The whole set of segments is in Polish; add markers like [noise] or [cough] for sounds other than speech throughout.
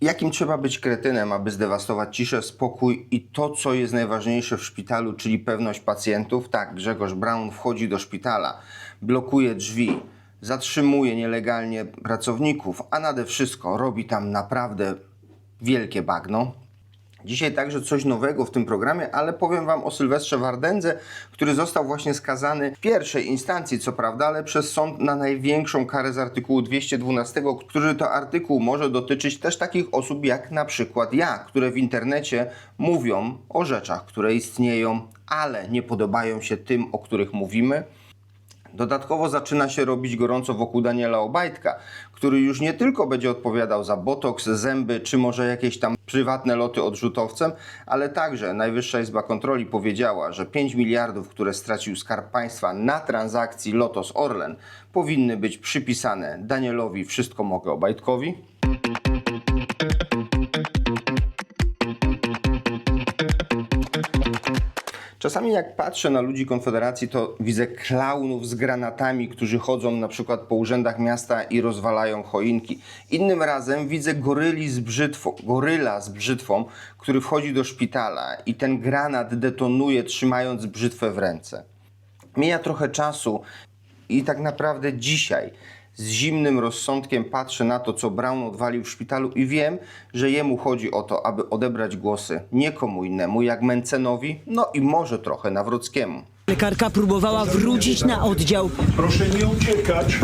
Jakim trzeba być kretynem, aby zdewastować ciszę, spokój i to, co jest najważniejsze w szpitalu, czyli pewność pacjentów? Tak, Grzegorz Braun wchodzi do szpitala, blokuje drzwi, zatrzymuje nielegalnie pracowników, a nade wszystko robi tam naprawdę wielkie bagno. Dzisiaj także coś nowego w tym programie, ale powiem Wam o Sylwestrze Wardędze, który został właśnie skazany w pierwszej instancji, co prawda, ale przez sąd na największą karę z artykułu 212, który to artykuł może dotyczyć też takich osób jak na przykład ja, które w internecie mówią o rzeczach, które istnieją, ale nie podobają się tym, o których mówimy. Dodatkowo zaczyna się robić gorąco wokół Daniela Obajtka, który już nie tylko będzie odpowiadał za botoks, zęby, czy może jakieś tam prywatne loty odrzutowcem, ale także Najwyższa Izba Kontroli powiedziała, że 5 miliardów, które stracił Skarb Państwa na transakcji Lotos Orlen, powinny być przypisane Danielowi Wszystko Mogę Obajtkowi. Czasami jak patrzę na ludzi Konfederacji, to widzę klaunów z granatami, którzy chodzą na przykład po urzędach miasta i rozwalają choinki. Innym razem widzę goryli z brzytwą, goryla z brzytwą, który wchodzi do szpitala i ten granat detonuje trzymając brzytwę w ręce. Mija trochę czasu i tak naprawdę dzisiaj z zimnym rozsądkiem patrzę na to, co Brown odwalił w szpitalu i wiem, że jemu chodzi o to, aby odebrać głosy nie komu innemu, jak Mencenowi, no i może trochę Nawrockiemu. Lekarka próbowała wrócić na oddział Proszę nie uciekać,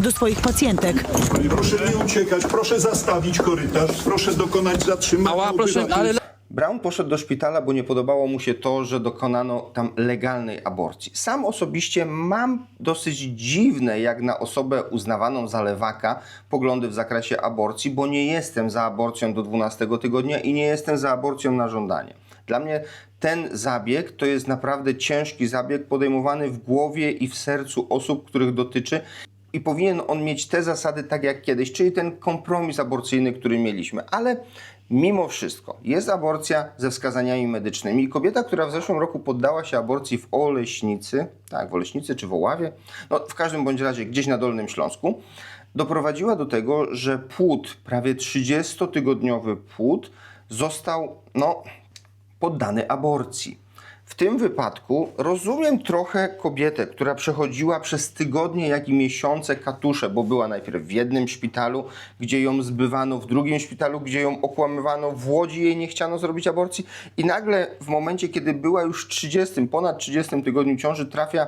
do swoich pacjentek. proszę nie uciekać, proszę zastawić korytarz, proszę dokonać zatrzymania Mała, proszę, obywateli. Brown poszedł do szpitala, bo nie podobało mu się to, że dokonano tam legalnej aborcji. Sam osobiście mam dosyć dziwne, jak na osobę uznawaną za lewaka, poglądy w zakresie aborcji, bo nie jestem za aborcją do 12 tygodnia i nie jestem za aborcją na żądanie. Dla mnie ten zabieg to jest naprawdę ciężki zabieg podejmowany w głowie i w sercu osób, których dotyczy. I powinien on mieć te zasady tak jak kiedyś, czyli ten kompromis aborcyjny, który mieliśmy. Ale mimo wszystko jest aborcja ze wskazaniami medycznymi. Kobieta, która w zeszłym roku poddała się aborcji w Oleśnicy, tak, w Oleśnicy czy w Oławie, no w każdym bądź razie gdzieś na Dolnym Śląsku, doprowadziła do tego, że płód, prawie 30-tygodniowy płód, został, no, poddany aborcji. W tym wypadku rozumiem trochę kobietę, która przechodziła przez tygodnie, jak i miesiące katusze, bo była najpierw w jednym szpitalu, gdzie ją zbywano, w drugim szpitalu, gdzie ją okłamywano, w Łodzi jej nie chciano zrobić aborcji i nagle w momencie, kiedy była już w 30, ponad 30 tygodniu ciąży, trafia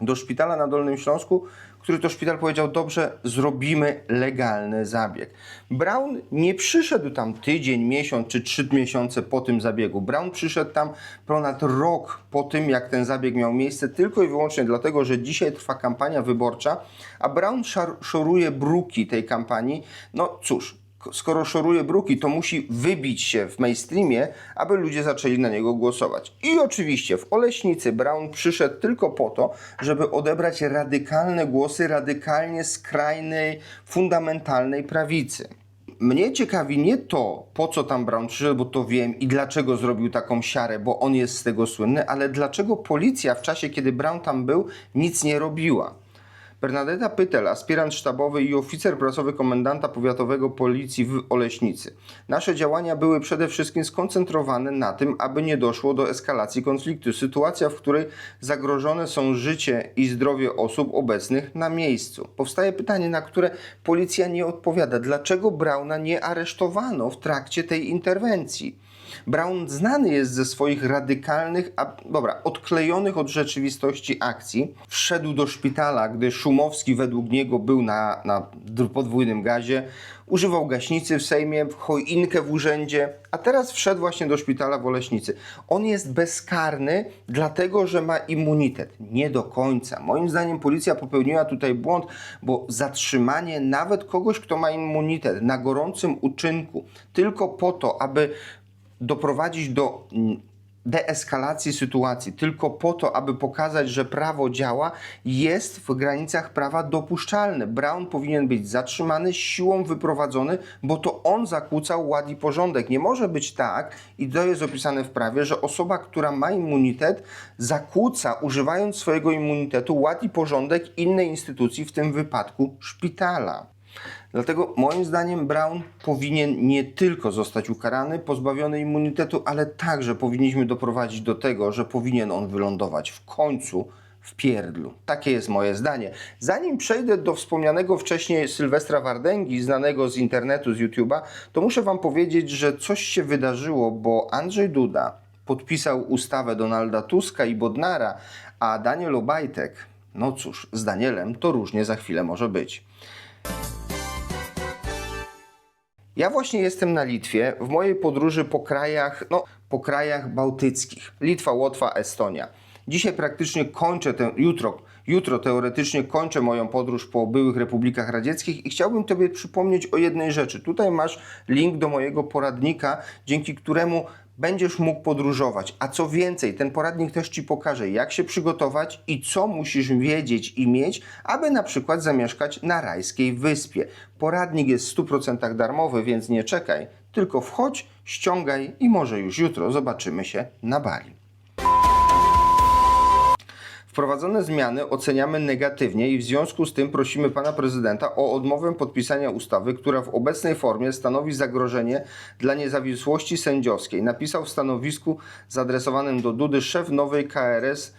do szpitala na Dolnym Śląsku, który to szpital powiedział, dobrze, zrobimy legalny zabieg. Brown nie przyszedł tam tydzień, miesiąc czy trzy miesiące po tym zabiegu. Brown przyszedł tam ponad rok po tym, jak ten zabieg miał miejsce, tylko i wyłącznie dlatego, że dzisiaj trwa kampania wyborcza, a Brown szoruje bruki tej kampanii. No cóż, skoro szoruje bruki, to musi wybić się w mainstreamie, aby ludzie zaczęli na niego głosować. I oczywiście w Oleśnicy Brown przyszedł tylko po to, żeby odebrać radykalne głosy radykalnie skrajnej, fundamentalnej prawicy. Mnie ciekawi nie to, po co tam Brown przyszedł, bo to wiem i dlaczego zrobił taką siarę, bo on jest z tego słynny, ale dlaczego policja w czasie, kiedy Brown tam był, nic nie robiła. Bernadetta Pytel, aspirant sztabowy i oficer prasowy komendanta powiatowego policji w Oleśnicy. Nasze działania były przede wszystkim skoncentrowane na tym, aby nie doszło do eskalacji konfliktu. Sytuacja, w której zagrożone są życie i zdrowie osób obecnych na miejscu. Powstaje pytanie, na które policja nie odpowiada. Dlaczego Brauna nie aresztowano w trakcie tej interwencji? Brown znany jest ze swoich radykalnych, a dobra, odklejonych od rzeczywistości akcji. Wszedł do szpitala, gdy Szumowski według niego był na, na podwójnym gazie, używał gaśnicy w Sejmie, choinkę w urzędzie, a teraz wszedł właśnie do szpitala w Oleśnicy. On jest bezkarny, dlatego że ma immunitet. Nie do końca. Moim zdaniem policja popełniła tutaj błąd, bo zatrzymanie nawet kogoś, kto ma immunitet na gorącym uczynku, tylko po to, aby doprowadzić do mm, deeskalacji sytuacji, tylko po to, aby pokazać, że prawo działa, jest w granicach prawa dopuszczalne. Brown powinien być zatrzymany, siłą wyprowadzony, bo to on zakłócał ład i porządek. Nie może być tak, i to jest opisane w prawie, że osoba, która ma immunitet, zakłóca, używając swojego immunitetu, ład i porządek innej instytucji, w tym wypadku szpitala. Dlatego moim zdaniem Brown powinien nie tylko zostać ukarany, pozbawiony immunitetu, ale także powinniśmy doprowadzić do tego, że powinien on wylądować w końcu w pierdlu. Takie jest moje zdanie. Zanim przejdę do wspomnianego wcześniej Sylwestra Wardęgi, znanego z internetu, z YouTube'a, to muszę Wam powiedzieć, że coś się wydarzyło, bo Andrzej Duda podpisał ustawę Donalda Tuska i Bodnara, a Daniel Obajtek, no cóż, z Danielem to różnie za chwilę może być. Ja właśnie jestem na Litwie w mojej podróży po krajach, no, po krajach bałtyckich. Litwa, Łotwa, Estonia. Dzisiaj praktycznie kończę tę, jutro, jutro teoretycznie kończę moją podróż po byłych republikach radzieckich i chciałbym Tobie przypomnieć o jednej rzeczy. Tutaj masz link do mojego poradnika, dzięki któremu będziesz mógł podróżować. A co więcej, ten poradnik też Ci pokaże, jak się przygotować i co musisz wiedzieć i mieć, aby na przykład zamieszkać na rajskiej wyspie. Poradnik jest w 100% darmowy, więc nie czekaj, tylko wchodź, ściągaj i może już jutro zobaczymy się na Bali. Wprowadzone zmiany oceniamy negatywnie i w związku z tym prosimy pana prezydenta o odmowę podpisania ustawy, która w obecnej formie stanowi zagrożenie dla niezawisłości sędziowskiej. Napisał w stanowisku zaadresowanym do Dudy szef nowej KRS,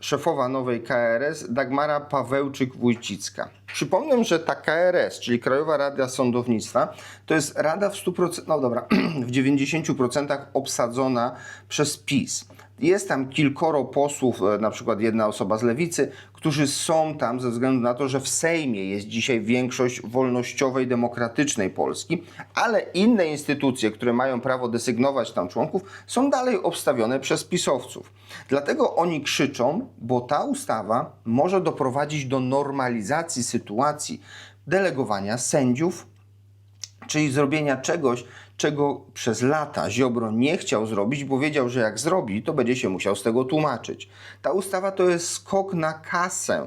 szefowa nowej KRS Dagmara Pawełczyk-Wójcicka. Przypomnę, że ta KRS, czyli Krajowa Rada Sądownictwa, to jest rada w 100%, no dobra, [clears throat] w 90% obsadzona przez PiS. Jest tam kilkoro posłów, e, na przykład jedna osoba z lewicy, którzy są tam ze względu na to, że w Sejmie jest dzisiaj większość wolnościowej, demokratycznej Polski, ale inne instytucje, które mają prawo desygnować tam członków, są dalej obstawione przez pisowców. Dlatego oni krzyczą, bo ta ustawa może doprowadzić do normalizacji sytuacji delegowania sędziów czyli zrobienia czegoś, czego przez lata Ziobro nie chciał zrobić, bo wiedział, że jak zrobi, to będzie się musiał z tego tłumaczyć. Ta ustawa to jest skok na kasę.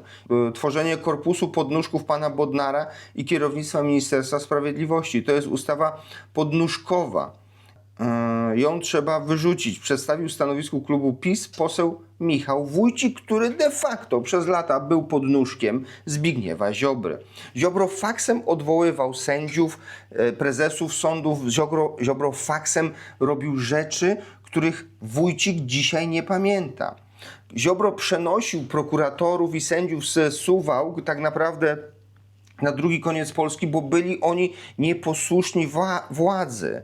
Y, Tworzenie korpusu podnóżków pana Bodnara i kierownictwa Ministerstwa Sprawiedliwości. To jest ustawa podnóżkowa. Yy, ją trzeba wyrzucić. Przedstawił stanowisku klubu PiS poseł Michał Wójcik, który de facto przez lata był podnóżkiem Zbigniewa Ziobry. Ziobro faksem odwoływał sędziów, e, prezesów sądów, Ziobro, Ziobro faksem robił rzeczy, których Wójcik dzisiaj nie pamięta. Ziobro przenosił prokuratorów i sędziów z tak naprawdę na drugi koniec Polski, bo byli oni nieposłuszni wła- władzy.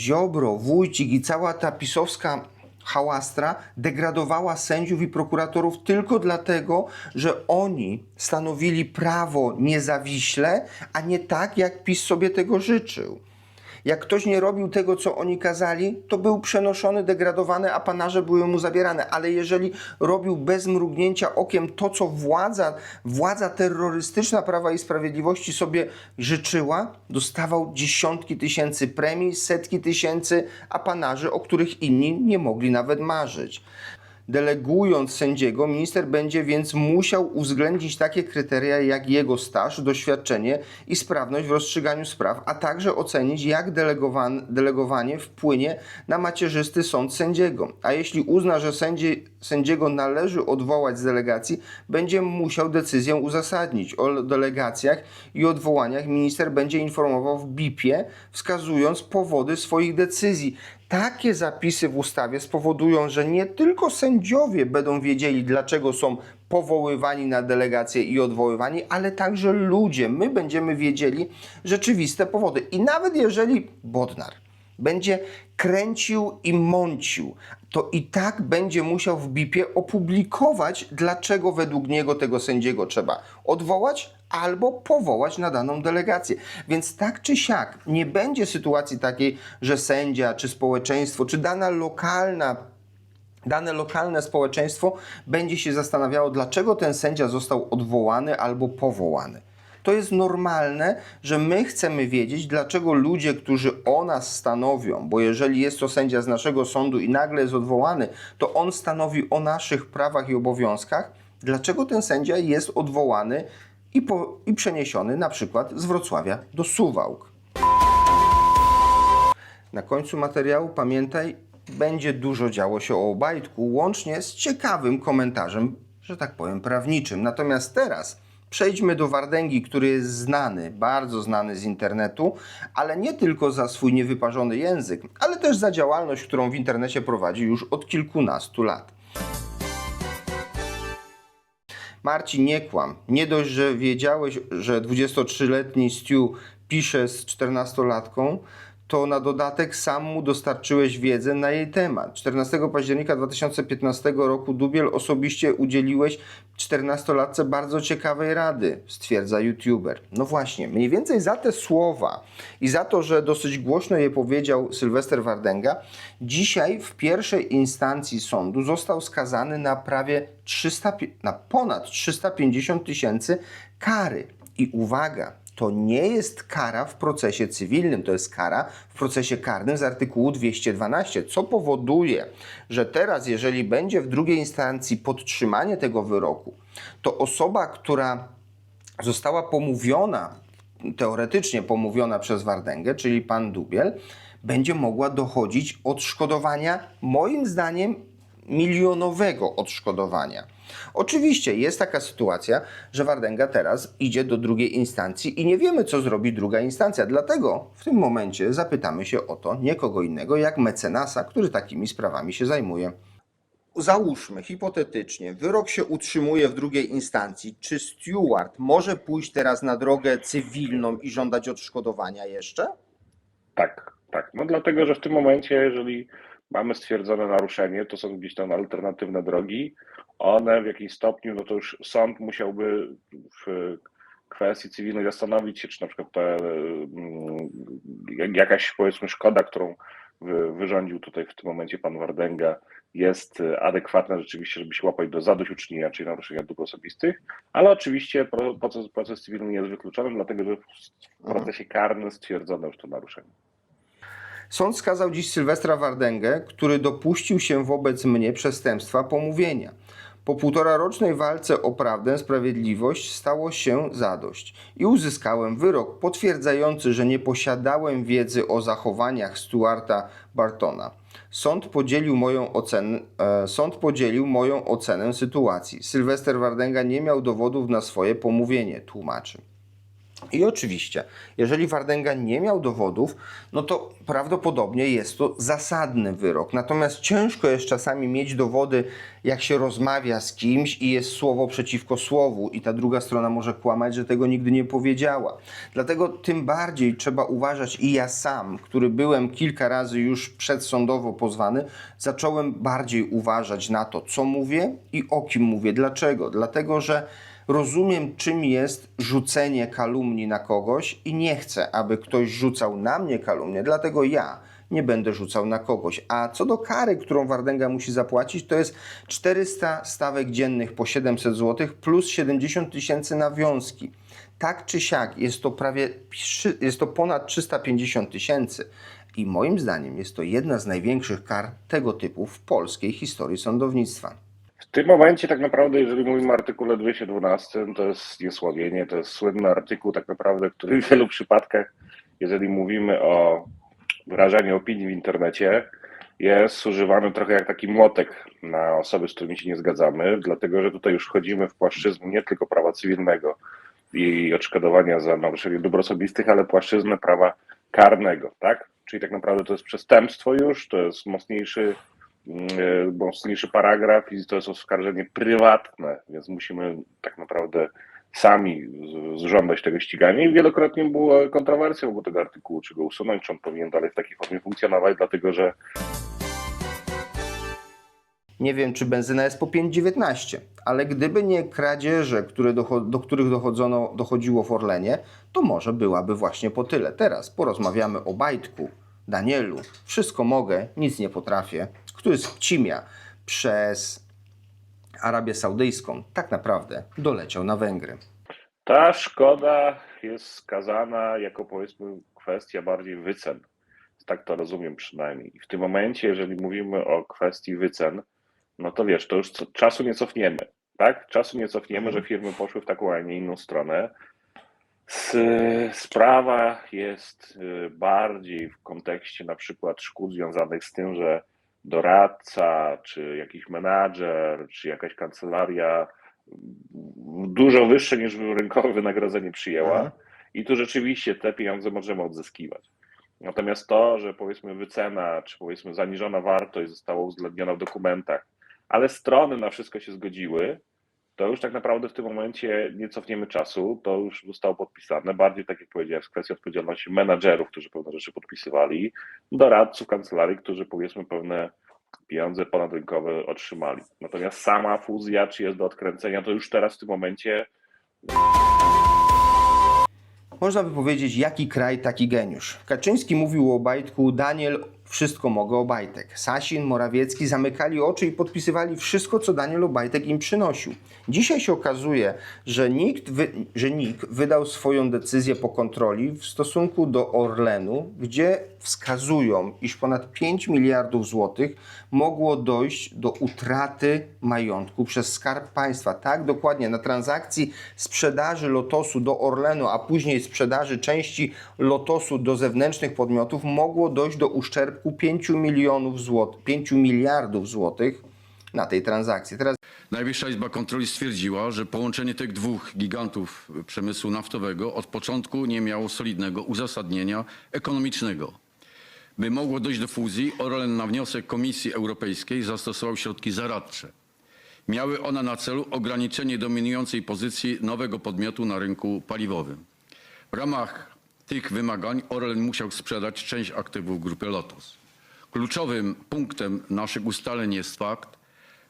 Ziobro, Wójcik i cała ta pisowska hałastra degradowała sędziów i prokuratorów tylko dlatego, że oni stanowili prawo niezawiśle, a nie tak, jak PiS sobie tego życzył. Jak ktoś nie robił tego, co oni kazali, to był przenoszony, degradowany, a panarze były mu zabierane. Ale jeżeli robił bez mrugnięcia okiem to, co władza, władza terrorystyczna Prawa i Sprawiedliwości sobie życzyła, dostawał dziesiątki tysięcy premii, setki tysięcy apanarzy, o których inni nie mogli nawet marzyć. Delegując sędziego, minister będzie więc musiał uwzględnić takie kryteria jak jego staż, doświadczenie i sprawność w rozstrzyganiu spraw, a także ocenić, jak delegowan, delegowanie wpłynie na macierzysty sąd sędziego. A jeśli uzna, że sędzi, sędziego należy odwołać z delegacji, będzie musiał decyzję uzasadnić. O delegacjach i odwołaniach minister będzie informował w BIP-ie, wskazując powody swoich decyzji. Takie zapisy w ustawie spowodują, że nie tylko sędziowie będą wiedzieli, dlaczego są powoływani na delegacje i odwoływani, ale także ludzie. My będziemy wiedzieli rzeczywiste powody. I nawet jeżeli Bodnar będzie kręcił i mącił, to i tak będzie musiał w BIP-ie opublikować, dlaczego według niego tego sędziego trzeba odwołać albo powołać na daną delegację. Więc tak czy siak nie będzie sytuacji takiej, że sędzia, czy społeczeństwo, czy dana lokalna dane lokalne społeczeństwo będzie się zastanawiało, dlaczego ten sędzia został odwołany albo powołany. To jest normalne, że my chcemy wiedzieć, dlaczego ludzie, którzy o nas stanowią, bo jeżeli jest to sędzia z naszego sądu i nagle jest odwołany, to on stanowi o naszych prawach i obowiązkach, dlaczego ten sędzia jest odwołany i, po, i przeniesiony na przykład z Wrocławia do Suwałk. Na końcu materiału pamiętaj, będzie dużo działo się o Obajtku, łącznie z ciekawym komentarzem, że tak powiem, prawniczym. Natomiast teraz Przejdźmy do Wardęgi, który jest znany, bardzo znany z internetu, ale nie tylko za swój niewyparzony język, ale też za działalność, którą w internecie prowadzi już od kilkunastu lat. Marcin, nie kłam. Nie dość, że wiedziałeś, że 23-letni Stu pisze z 14-latką, to na dodatek sam mu dostarczyłeś wiedzę na jej temat. 14 października 2015 roku Dubiel osobiście udzieliłeś 14-latce bardzo ciekawej rady, stwierdza youtuber. No właśnie, mniej więcej za te słowa i za to, że dosyć głośno je powiedział Sylwester Wardęga, dzisiaj w pierwszej instancji sądu został skazany na prawie 300, pi- na ponad 350 tysięcy kary. I uwaga, to nie jest kara w procesie cywilnym, to jest kara w procesie karnym z artykułu 212, co powoduje, że teraz, jeżeli będzie w drugiej instancji podtrzymanie tego wyroku, to osoba, która została pomówiona, teoretycznie pomówiona przez Wardęgę, czyli pan Dubiel, będzie mogła dochodzić odszkodowania, moim zdaniem, milionowego odszkodowania. Oczywiście jest taka sytuacja, że Wardęga teraz idzie do drugiej instancji i nie wiemy, co zrobi druga instancja. Dlatego w tym momencie zapytamy się o to nie kogo innego, jak mecenasa, który takimi sprawami się zajmuje. Załóżmy hipotetycznie, wyrok się utrzymuje w drugiej instancji. Czy Stewart może pójść teraz na drogę cywilną i żądać odszkodowania jeszcze? Tak, tak. No dlatego, że w tym momencie, jeżeli mamy stwierdzone naruszenie, to są gdzieś tam alternatywne drogi. One w jakimś stopniu, no to już sąd musiałby w kwestii cywilnej zastanowić się, czy na przykład te, mm, jak- jakaś powiedzmy szkoda, którą wy- wyrządził tutaj w tym momencie pan Wardęga, jest adekwatna rzeczywiście, żeby się łapać do zadośćuczynienia, czyli naruszenia dóbr osobistych, ale oczywiście pro- proces, proces cywilny jest wykluczony, dlatego że w procesie karnym stwierdzono już to naruszenie. Sąd skazał dziś Sylwestra Wardęgę, który dopuścił się wobec mnie przestępstwa pomówienia. Po półtora rocznej walce o prawdę, sprawiedliwość stało się zadość i uzyskałem wyrok potwierdzający, że nie posiadałem wiedzy o zachowaniach Stuarta Bartona. Sąd podzielił moją ocenę, e, sąd podzielił moją ocenę sytuacji. Sylwester Wardęga nie miał dowodów na swoje pomówienie, tłumaczy. I oczywiście, jeżeli Wardęga nie miał dowodów, no to prawdopodobnie jest to zasadny wyrok. Natomiast ciężko jest czasami mieć dowody, jak się rozmawia z kimś i jest słowo przeciwko słowu, i ta druga strona może kłamać, że tego nigdy nie powiedziała. Dlatego tym bardziej trzeba uważać, i ja sam, który byłem kilka razy już przedsądowo pozwany, zacząłem bardziej uważać na to, co mówię i o kim mówię. Dlaczego? Dlatego, że rozumiem, czym jest rzucenie kalumni na kogoś i nie chcę, aby ktoś rzucał na mnie kalumnię, dlatego ja nie będę rzucał na kogoś. A co do kary, którą Wardęga musi zapłacić, to jest 400 stawek dziennych po 700 zł plus 70 tysięcy nawiązki. Tak czy siak jest to prawie jest to ponad 350 tysięcy. I moim zdaniem jest to jedna z największych kar tego typu w polskiej historii sądownictwa. W tym momencie tak naprawdę, jeżeli mówimy o artykule 212, to jest niesławienie, to jest słynny artykuł tak naprawdę, który w wielu przypadkach, jeżeli mówimy o wyrażaniu opinii w internecie, jest używany trochę jak taki młotek na osoby, z którymi się nie zgadzamy, dlatego że tutaj już wchodzimy w płaszczyznę nie tylko prawa cywilnego i odszkodowania za naruszenie dóbr osobistych, ale płaszczyznę prawa karnego, tak? Czyli tak naprawdę to jest przestępstwo już, to jest mocniejszy mocniejszy paragraf i to jest oskarżenie prywatne, więc musimy tak naprawdę sami zżądać tego ścigania i wielokrotnie była kontrowersja wokół tego artykułu, czy go usunąć, czy on powinien dalej w takiej formie funkcjonować, dlatego że Nie wiem, czy benzyna jest po 5,19, ale gdyby nie kradzieże, które docho- do których dochodzono, dochodziło w Orlenie, to może byłaby właśnie po tyle. Teraz porozmawiamy o Bajtku, Danielu, wszystko mogę, nic nie potrafię, który z Cimia przez Arabię Saudyjską tak naprawdę doleciał na Węgry. ta szkoda jest skazana jako powiedzmy kwestia bardziej wycen. Tak to rozumiem przynajmniej. I w tym momencie, jeżeli mówimy o kwestii wycen, no to wiesz, to już co, czasu nie cofniemy, tak? Czasu nie cofniemy, że firmy poszły w taką, a nie inną stronę. S- Sprawa jest y, bardziej w kontekście na przykład szkód związanych z tym, że doradca, czy jakiś menadżer, czy jakaś kancelaria dużo wyższe niż rynkowe wynagrodzenie przyjęła. Mhm. I tu rzeczywiście te pieniądze możemy odzyskiwać. Natomiast to, że powiedzmy wycena, czy powiedzmy zaniżona wartość została uwzględniona w dokumentach, ale strony na wszystko się zgodziły, to już tak naprawdę w tym momencie nie cofniemy czasu, to już zostało podpisane. Bardziej, tak jak powiedziałem, jest kwestia odpowiedzialności menadżerów, którzy pewne rzeczy podpisywali, doradców kancelarii, którzy powiedzmy pewne pieniądze ponadrynkowe otrzymali. Natomiast sama fuzja, czy jest do odkręcenia, to już teraz w tym momencie Można by powiedzieć, jaki kraj, taki geniusz. Kaczyński mówił o Obajtku, Daniel, wszystko mogę Obajtek. Sasin, Morawiecki zamykali oczy i podpisywali wszystko, co Daniel Obajtek im przynosił. Dzisiaj się okazuje, że nikt, wy, że NIK wydał swoją decyzję po kontroli w stosunku do Orlenu, gdzie wskazują, iż ponad 5 miliardów złotych mogło dojść do utraty majątku przez Skarb Państwa. Tak, dokładnie, na transakcji sprzedaży Lotosu do Orlenu, a później sprzedaży części Lotosu do zewnętrznych podmiotów mogło dojść do uszczerbku 5 milionów złotych, 5 miliardów złotych na tej transakcji. Teraz Najwyższa Izba Kontroli stwierdziła, że połączenie tych dwóch gigantów przemysłu naftowego od początku nie miało solidnego uzasadnienia ekonomicznego. By mogło dojść do fuzji, Orlen na wniosek Komisji Europejskiej zastosował środki zaradcze. Miały one na celu ograniczenie dominującej pozycji nowego podmiotu na rynku paliwowym. W ramach tych wymagań Orlen musiał sprzedać część aktywów grupy Lotos. Kluczowym punktem naszych ustaleń jest fakt,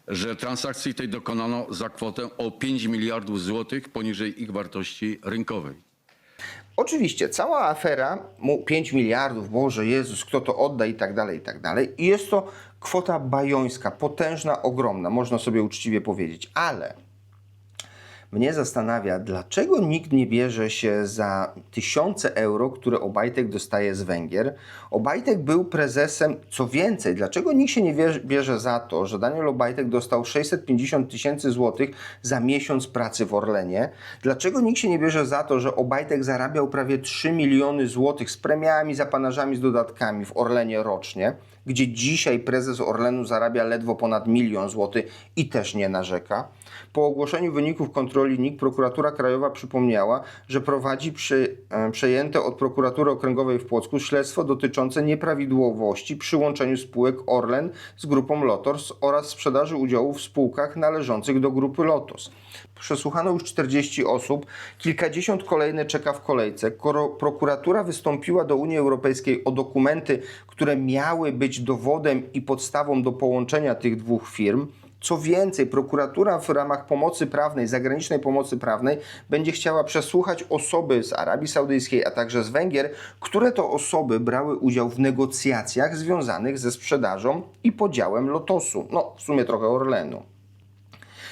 że transakcji tej dokonano za kwotę o 5 miliardów złotych poniżej ich wartości rynkowej. Oczywiście, cała afera, mu 5 miliardów, Boże Jezus, kto to odda i tak dalej, i tak dalej. I jest to kwota bajońska, potężna, ogromna, można sobie uczciwie powiedzieć, ale mnie zastanawia, dlaczego nikt nie bierze się za tysiące euro, które Obajtek dostaje z Węgier. Obajtek był prezesem, co więcej, dlaczego nikt się nie bierze, za to, że Daniel Obajtek dostał 650 tysięcy złotych za miesiąc pracy w Orlenie? Dlaczego nikt się nie bierze za to, że Obajtek zarabiał prawie 3 miliony złotych z premiami, zapanarzami, z dodatkami w Orlenie rocznie? gdzie dzisiaj prezes Orlenu zarabia ledwo ponad milion złotych i też nie narzeka. Po ogłoszeniu wyników kontroli NIK prokuratura krajowa przypomniała, że prowadzi przy, e, przejęte od prokuratury okręgowej w Płocku śledztwo dotyczące nieprawidłowości przy łączeniu spółek Orlen z grupą Lotos oraz sprzedaży udziałów w spółkach należących do grupy Lotos. Przesłuchano już 40 osób, kilkadziesiąt kolejne czeka w kolejce. Prokuratura wystąpiła do Unii Europejskiej o dokumenty, które miały być dowodem i podstawą do połączenia tych dwóch firm. Co więcej, prokuratura w ramach pomocy prawnej, zagranicznej pomocy prawnej, będzie chciała przesłuchać osoby z Arabii Saudyjskiej, a także z Węgier, które to osoby brały udział w negocjacjach związanych ze sprzedażą i podziałem Lotosu. No, w sumie trochę Orlenu.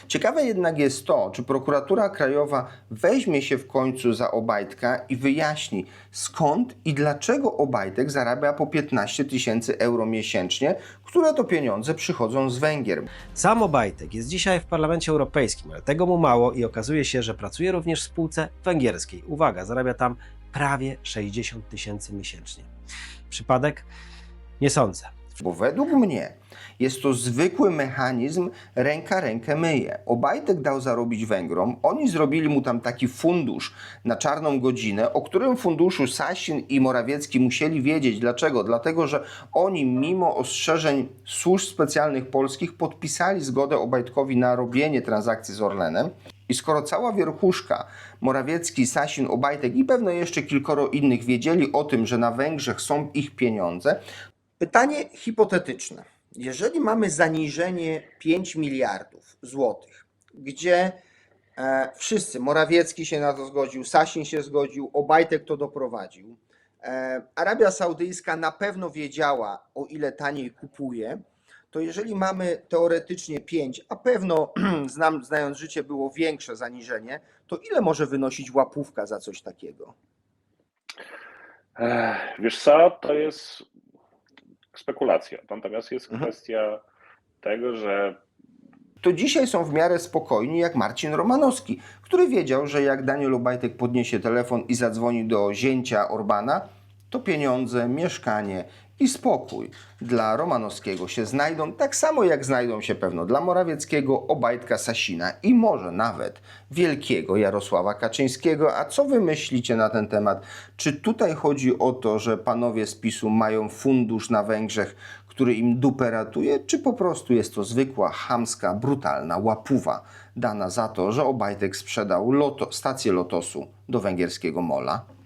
Ciekawe jednak jest to, czy prokuratura krajowa weźmie się w końcu za Obajtka i wyjaśni skąd i dlaczego Obajtek zarabia po 15 tysięcy euro miesięcznie, które to pieniądze przychodzą z Węgier. Sam Obajtek jest dzisiaj w Parlamencie Europejskim, ale tego mu mało i okazuje się, że pracuje również w spółce węgierskiej. Uwaga, zarabia tam prawie 60 tysięcy miesięcznie. Przypadek? Nie sądzę. Bo według mnie jest to zwykły mechanizm ręka rękę myje. Obajtek dał zarobić Węgrom, oni zrobili mu tam taki fundusz na czarną godzinę, o którym funduszu Sasin i Morawiecki musieli wiedzieć. Dlaczego? Dlatego, że oni mimo ostrzeżeń służb specjalnych polskich podpisali zgodę Obajtkowi na robienie transakcji z Orlenem. I skoro cała wierchuszka, Morawiecki, Sasin, Obajtek i pewno jeszcze kilkoro innych wiedzieli o tym, że na Węgrzech są ich pieniądze, Pytanie hipotetyczne. Jeżeli mamy zaniżenie 5 miliardów złotych, gdzie e, wszyscy, Morawiecki się na to zgodził, Sasin się zgodził, Obajtek to doprowadził, e, Arabia Saudyjska na pewno wiedziała, o ile taniej kupuje, to jeżeli mamy teoretycznie 5, a pewno, [clears throat] znam, znając życie, było większe zaniżenie, to ile może wynosić łapówka za coś takiego? Ech, Wiesz co, to jest spekulacja. Natomiast jest Mhm. kwestia tego, że to dzisiaj są w miarę spokojni jak Marcin Romanowski, który wiedział, że jak Daniel Obajtek podniesie telefon i zadzwoni do zięcia Orbana, to pieniądze, mieszkanie i spokój dla Romanowskiego się znajdą, tak samo jak znajdą się pewno dla Morawieckiego, Obajtka, Sasina i może nawet wielkiego Jarosława Kaczyńskiego. A co wy myślicie na ten temat? Czy tutaj chodzi o to, że panowie z PiSu mają fundusz na Węgrzech, który im dupę ratuje, czy po prostu jest to zwykła, chamska, brutalna łapuwa dana za to, że Obajtek sprzedał loto, stację Lotosu do węgierskiego mola?